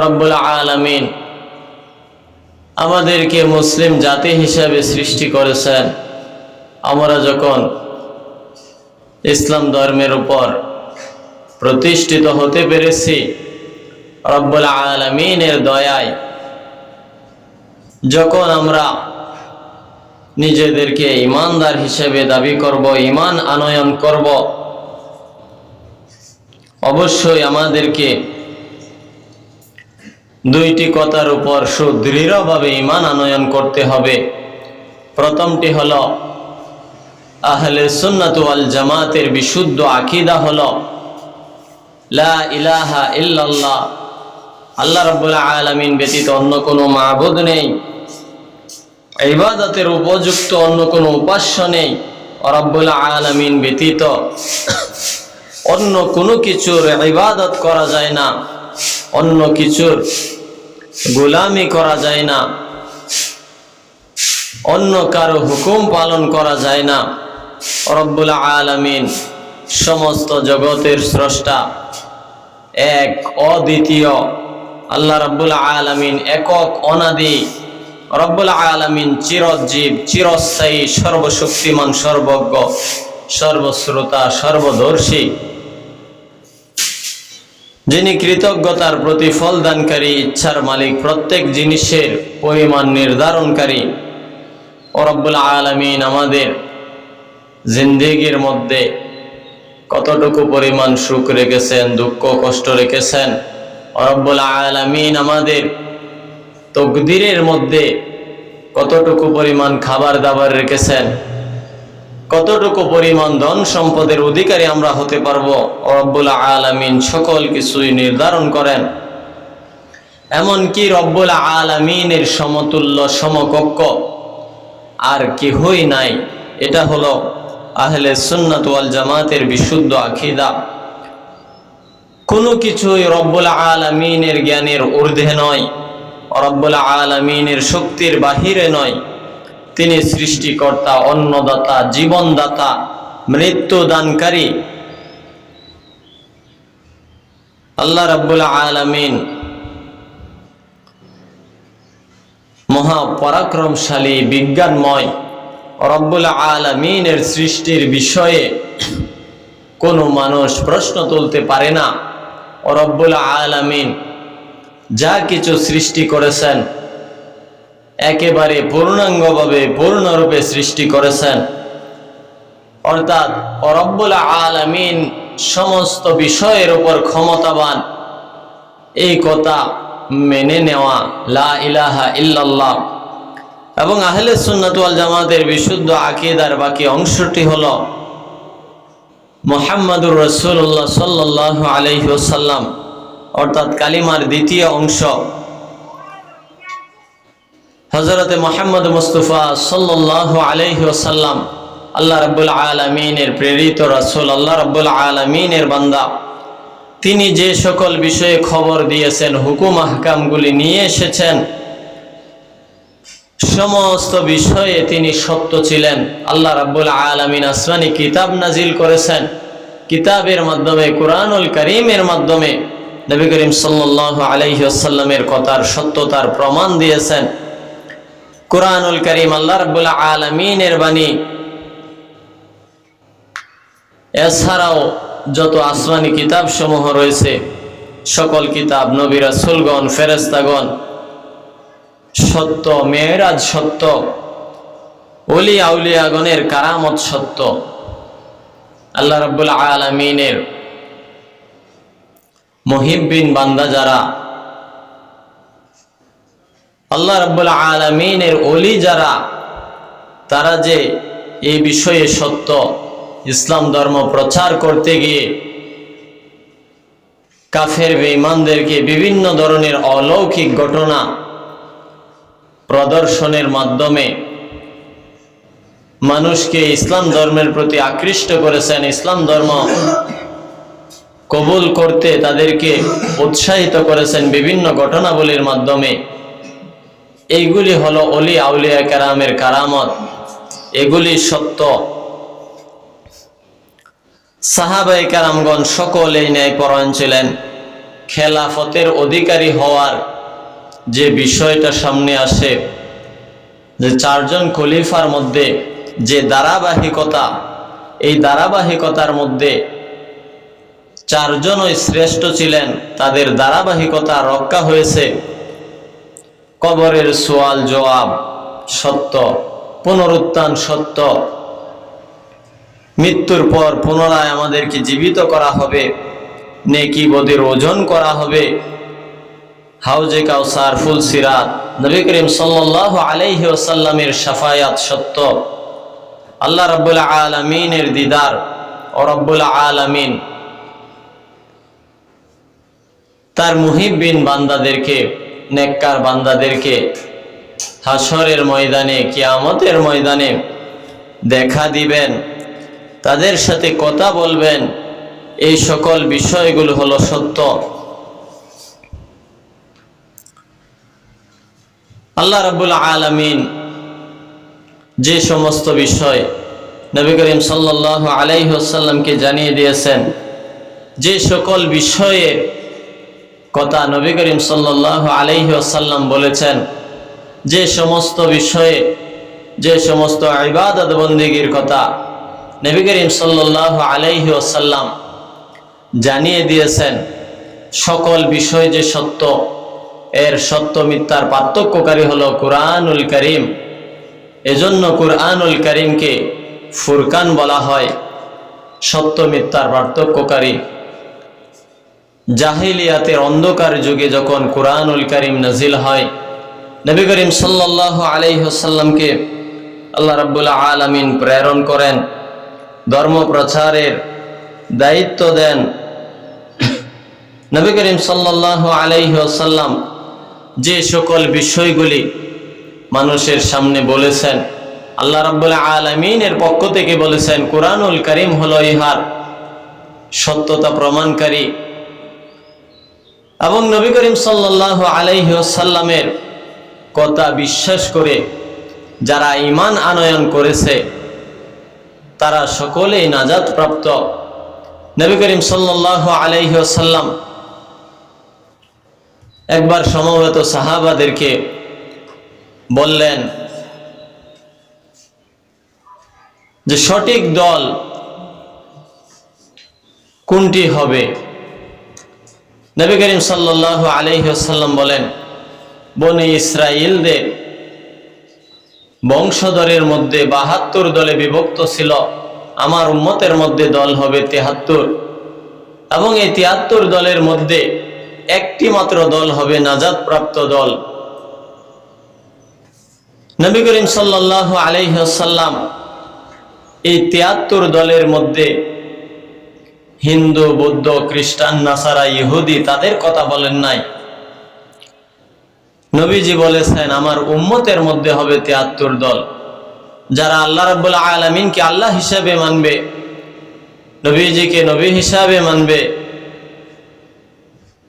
রব্বুল আলামিন আমাদেরকে মুসলিম জাতি হিসাবে সৃষ্টি করেছেন। আমরা যখন ইসলাম ধর্মের উপর প্রতিষ্ঠিত হতে পেরেছি, রব্বুল আলমিনের দয়ায় যখন আমরা নিজেদেরকে ইমানদার হিসেবে দাবি করব ইমান আনয়ন করব, অবশ্যই আমাদেরকে দুইটি কথার উপর সুদৃঢ়ভাবে ইমান আনয়ন করতে হবে। প্রথমটি হল, আহলে সুন্নাত জামাতের বিশুদ্ধ আকিদা হল, লা ইলাহা ইল্লাল্লাহ, আল্লাহ রাব্বুল আলামিন ব্যতীত অন্য কোনো মাবুদ নেই, ইবাদতের উপযুক্ত অন্য কোনো উপাস্য নেই, রব্বুল আলামিন ব্যতীত অন্য কোনো কিছুর ইবাদত করা যায় না, অন্য কিছুর গোলামি করা যায় না। অন্য কারও হুকুম পালন করা যায় না। রব্বুল আলামিন সমস্ত জগতের স্রষ্টা, এক, অদ্বিতীয়। আল্লাহ রব্বুল আলামিন একক অনাদি। রব্বুল আলামিন চিরজীব, চিরস্থায়ী, সর্বশক্তিমান, সর্বজ্ঞ, সর্বশ্রোতা, সর্বদর্শী। যিনি কৃতজ্ঞতার প্রতিফল দানকারী ইচ্ছার মালিক, প্রত্যেক জিনিসের পরিমাণ নির্ধারণকারী। ও রব্বুল আলমিন আমাদের জিন্দেগির মধ্যে কতটুকু পরিমাণ সুখ রেখেছেন, দুঃখ, কষ্ট রেখেছেন রব্বুল আলমিন আমাদের তকদিরের মধ্যে কতটুকু পরিমাণ খাবার দাবার রেখেছেন কতটুকু পরিমাণ ধন সম্পদের অধিকারী আমরা হতে পারব? রব্বুল আলামিন সকল কিছুই নির্ধারণ করেন। এমনকি রব্বুল আলামিনের সমতুল্য সমকক্ষ আর কেহই নাই। এটা হলো আহলে সুন্নাত ওয়াল জামাতের বিশুদ্ধ আখিদা কোনো কিছুই রব্বুল আলামিনের জ্ঞানের ঊর্ধ্বে নয়। রব্বুল আলামিনের শক্তির বাহিরে নয়। তিনি সৃষ্টিকর্তা, অন্নদাতা, জীবনদাতা, মৃত্যুদানকারী। আল্লাহ রাব্বুল আলামিন মহাপরাক্রমশালী বিজ্ঞানময় রব্বুল আলামিনের সৃষ্টির বিষয়ে কোনো মানুষ প্রশ্ন তুলতে পারে না। রব্বুল আলামিন যা কিছু সৃষ্টি করেছেন একেবারে পূর্ণাঙ্গভাবে, পূর্ণরূপে সৃষ্টি করেছেন। অর্থাৎ অরব্বুল আলামিন সমস্ত বিষয়ের উপর ক্ষমতাবান। এই কথা মেনে নেওয়া, লা ইলাহা ইল্লাল্লাহ। এবং আহলে সুন্নাতুয়াল জামাতের বিশুদ্ধ আকিদার বাকি অংশটি হল মোহাম্মদুর রসুল্লাহ সাল্লাহ আলহি ওসাল্লাম অর্থাৎ কালিমার দ্বিতীয় অংশ। হজরতে মোহাম্মদ মুস্তফা সাল্লাহ আলহি ওসাল্লাম আল্লাহ রব্বুল আলমিনের প্রেরিত রাসুল, আল্লাহ রব্বুল আলমিনের বান্দা। তিনি যে সকল বিষয়ে খবর দিয়েছেন, হুকুম আহকামগুলি নিয়ে এসেছেন, সমস্ত বিষয়ে তিনি সত্য ছিলেন। আল্লাহ রাব্বুল আলমিন আসমানি কিতাব নাজিল করেছেন। কিতাবের মাধ্যমে, কোরআনুল করিমের মাধ্যমে নবী করিম সাল্লাহ আলহিসাল্লামের কথার সত্যতার প্রমাণ দিয়েছেন। কোরআনুল করিম আল্লাহ রাব্বুল আলমিনের বাণী। এছাড়াও যত আসমানি কিতাব সমূহ রয়েছে, সকল কিতাব নবীরা সুলগন ফেরেস্তাগণ সত্য, মেয়েরাজ সত্য অলি আউলিয়াগণের কারামত সত্য। আল্লাহ রব্বুল আলমিনের মহিবিন বান্দা যারা আল্লাহ রব্বুল আলমিনের অলি যারা, তারা যে এই বিষয়ে সত্য ইসলাম ধর্ম প্রচার করতে গিয়ে কাফের বেঈমানদেরকে বিভিন্ন ধরনের অলৌকিক ঘটনা প্রদর্শনের মাধ্যমে মানুষকে ইসলাম ধর্মের প্রতি আকৃষ্ট করেছেন, ইসলাম ধর্ম কবুল করতে তাদেরকে উৎসাহিত করেছেন বিভিন্ন ঘটনাবলীর মাধ্যমে। এইগুলি হলো অলি আউলিয়া কারামের কারামত। এগুলি সত্য। সাহাবাই কারামগণ সকলেই ন্যায় পরায়ণ ছিলেন। খেলাফতের অধিকারী হওয়ার যে বিষয়টা সামনে আসে, যে চারজন খলিফার মধ্যে যে ধারাবাহিকতা, এই ধারাবাহিকতার মধ্যে চারজনই শ্রেষ্ঠ ছিলেন, তাদের ধারাবাহিকতা রক্ষা হয়েছে। কবরের সোয়াল জবাব সত্য, পুনরুত্থান সত্য। মৃত্যুর পর পুনরায় আমাদেরকে জীবিত করা হবে, নেকি বদের ওজন করা হবে। হাউজে কাউসার, ফুল সিরাত, নবী করিম সাল্লাহ আলাইহি ওসাল্লামের সাফায়াত সত্য। আল্লাহ রব্বুল আলমিনের দিদার ও রব্বুল আলমিন। তার মুহিবিন বান্দাদেরকে নেককার বান্দাদেরকে হাসরের ময়দানে, কিয়ামতের ময়দানে দেখা দিবেন, তাদের সাথে কথা বলবেন। এই সকল বিষয়গুলো হলো সত্য। আল্লাহ রাবুল আলমিন যে সমস্ত বিষয় নবী করিম সাল্লাহ আলাইসাল্লামকে জানিয়ে দিয়েছেন, যে সকল বিষয়ের কথা নবী করিম সাল্লাহ আলাইসাল্লাম বলেছেন, যে সমস্ত বিষয়ে, যে সমস্ত ইবাদত কথা নবী করিম সাল্লাহ আলাইহি আসাল্লাম জানিয়ে দিয়েছেন, সকল বিষয় যে সত্য, এর সত্য মিথ্যার পার্থক্যকারী হলো কোরআনুল করিম। এজন্য কোরআনুল করিমকে ফুরকান বলা হয় সত্য মিথ্যার পার্থক্যকারী। জাহিলিয়াতের অন্ধকার যুগে যখন কোরআনুল করিম নাজিল হয়, নবী করিম সাল্লাহ আলাইসাল্লামকে আল্লাহ রাবুল্লাহ আলমিন প্রেরণ করেন, ধর্ম প্রচারের দায়িত্ব দেন। নবী করিম সাল্লাহ আলাইসাল্লাম যে সকল বিষয়গুলি মানুষের সামনে বলেছেন, আল্লাহ রাবুল্লাহ আলমিনের পক্ষ থেকে বলেছেন, কোরআনুল করিম হল ইহার সত্যতা প্রমাণকারী এবং নবী করিম সাল্লাহ আলাইসাল্লামের কথা বিশ্বাস করে যারা ইমান আনয়ন করেছে, তারা সকলেই নাজাদ প্রাপ্ত নবী করিম সাল্লাহ আলাইসাল্লাম একবার সমবেত সাহাবাদেরকে বললেন যে সঠিক দল কোনটি হবে? নবী করিম সাল্লাহ আলহ্লাম বলেন, বনে ইসরায়েলদের বংশধরের মধ্যে বাহাত্তর দলে বিভক্ত ছিল। আমার উম্মতের মধ্যে দল হবে তেহাত্তর। এবং এই তিয়াত্তর দলের মধ্যে একটি মাত্র দল হবে নাজাদ প্রাপ্ত দল। নবী করিম সাল্লাহ আলহ্লাম এই তিয়াত্তর দলের মধ্যে হিন্দু, বৌদ্ধ, খ্রিস্টান, নাসারা, ইহুদি তাদের কথা বলেন নাই। নবীজি বলেছেন, আমার উম্মতের মধ্যে হবে তিয়াত্তর দল। যারা আল্লাহ রাবুল্লাহ আলমিনকে আল্লাহ হিসাবে মানবে, নবীজিকে নবী হিসাবে মানবে,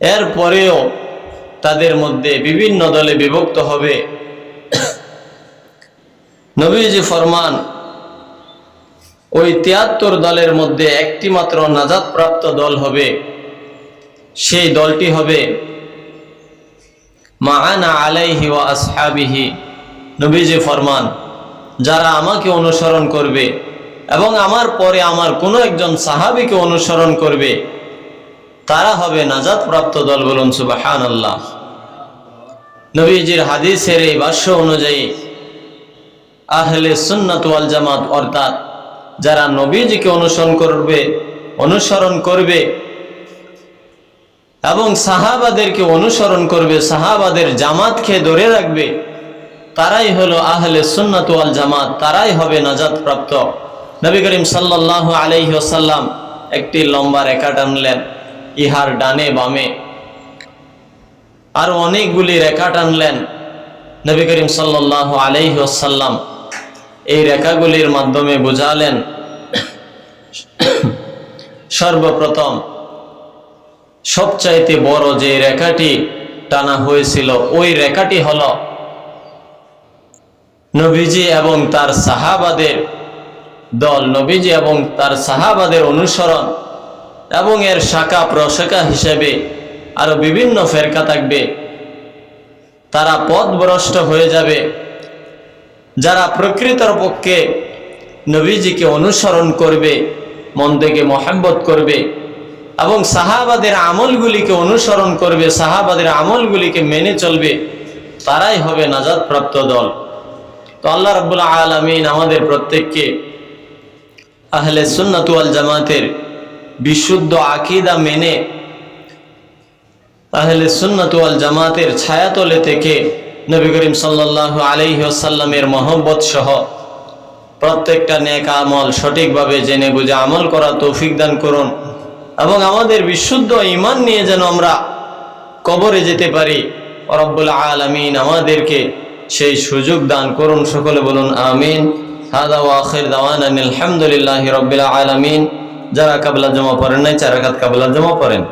এর পরেও তাদের মধ্যে বিভিন্ন দলে বিভক্ত হবে। নবীজি ফরমান ওই তিয়াত্তর দলের মধ্যে একটি মাত্র নাজাদ প্রাপ্ত দল হবে। সেই দলটি হবে মাহানা আলাইহি ও আসহাবিহি, নবীজি ফরমান, যারা আমাকে অনুসরণ করবে এবং আমার পরে আমার কোনো একজন সাহাবিকে অনুসরণ করবে। তারা হবে নাজাদ প্রাপ্ত দল বলুন সুবাহান আল্লাহ নবীজির হাদিসের এই বাস্য অনুযায়ী আহলে সুন্নাত ওয়াল জামাত অর্থাৎ যারা নবীজিকে অনুসরণ করবে অনুসরণ করবে এবং সাহাবাদেরকে অনুসরণ করবে, সাহাবাদের জামাতকে ধরে রাখবে, তারাই হলো আহলে সুন্নাত ওয়াল জামাত, তারাই হবে নাজাদ প্রাপ্ত নবী করিম সাল্লাহ ওসাল্লাম একটি লম্বা রেখা টানলেন, ইহার ডানে বামে। আর অনেকগুলি রেখা টানলেন, নবী করিম সাল্লাহ ওসাল্লাম এই রেখাগুলির মাধ্যমে বুঝালেন সর্বপ্রথম সবচাইতে বড় যে রেখাটি টানা হয়েছিল, ওই রেখাটি হল নবীজি এবং তার সাহাবাদের দল। নবীজি এবং তার সাহাবাদের অনুসরণ এবং এর শাখা প্রশাখা হিসেবে আরও বিভিন্ন ফেরকা থাকবে। তারা পথভ্রষ্ট হয়ে যাবে। যারা প্রকৃতর পক্ষে নবীজিকে অনুসরণ করবে, মন থেকে মহাব্বত করবে এবং সাহাবাদের আমলগুলিকে অনুসরণ করবে, সাহাবাদের আমলগুলিকে মেনে চলবে, তারাই হবে নাজাদ প্রাপ্ত দল। তো আল্লাহ রাব্বুল আলামিন আমাদের প্রত্যেককে আহলে সুন্নাতুয়াল জামাতের বিশুদ্ধ আকিদা মেনে আহলে সুন্নাতুয়াল জামাতের ছায়াতলে থেকে নবী করিম সাল্লাল্লাহু আলাইহি ওয়াসাল্লামের মহব্বত সহ প্রত্যেকটা নেক আমল সঠিকভাবে জেনে বুঝে আমল করা তৌফিক দান করুন এবং আমাদের বিশুদ্ধ ইমান নিয়ে যেন আমরা কবরে যেতে পারি। রব্বুল আলামিন আমাদেরকে সেই সুযোগ দান করুন। সকলে বলুন আমিন। হাদা ওয়াখির দাওয়ানা আলহামদুলিল্লাহি রাব্বিল আলামিন। যারা কাবলা জমা পড়েন নাই, চার রাকাত কাবলা জমা পড়েন।